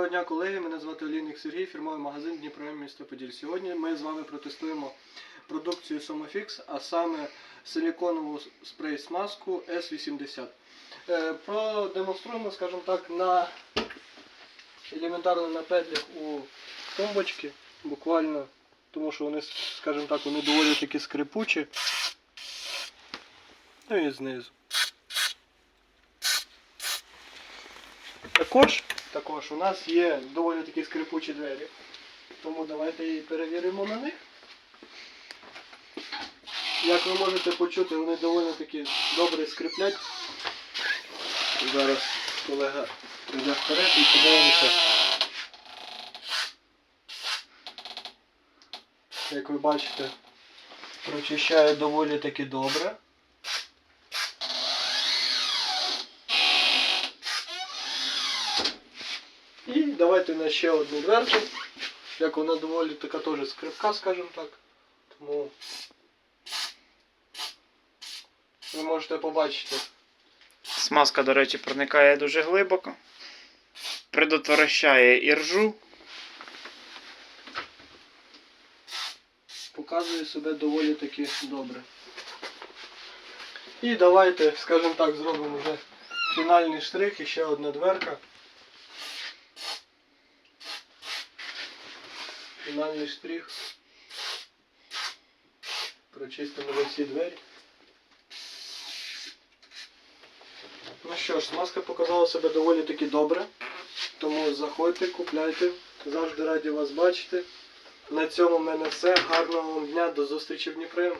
Доброго дня, колеги. Мене звати Олійник Сергій, фірмовий магазин Дніпро місто Поділь. Сьогодні ми з вами протестуємо продукцію Somofix, а саме силіконову спрей-смазку S80. Е, Продемонструємо, скажімо так, на елементарно на петлях у тумбочки, буквально, тому що вони, скажімо так, вони доволі такі скрипучі. Ну і знизу. Також, також у нас є доволі такі скрипучі двері. Тому давайте і перевіримо на них. Як ви можете почути, вони доволі таки добре скриплять. Зараз колега прийде вперед і подивимося. Як ви бачите, прочищає доволі таки добре. І давайте на ще одну дверку. Як вона доволі така теж скрипка, скажімо так. Тому ви можете побачити. Смазка, до речі, проникає дуже глибоко. Предотвращає іржу. Показує себе доволі таки добре. І давайте, скажімо так, зробимо вже фінальний штрих і ще одна дверка. Фінальний штрих. Прочистимо всі двері. Ну що ж, смазка показала себе доволі таки добре. Тому заходьте, купляйте. Завжди раді вас бачити. На цьому в мене все. Гарного вам дня, до зустрічі в Дніпрі.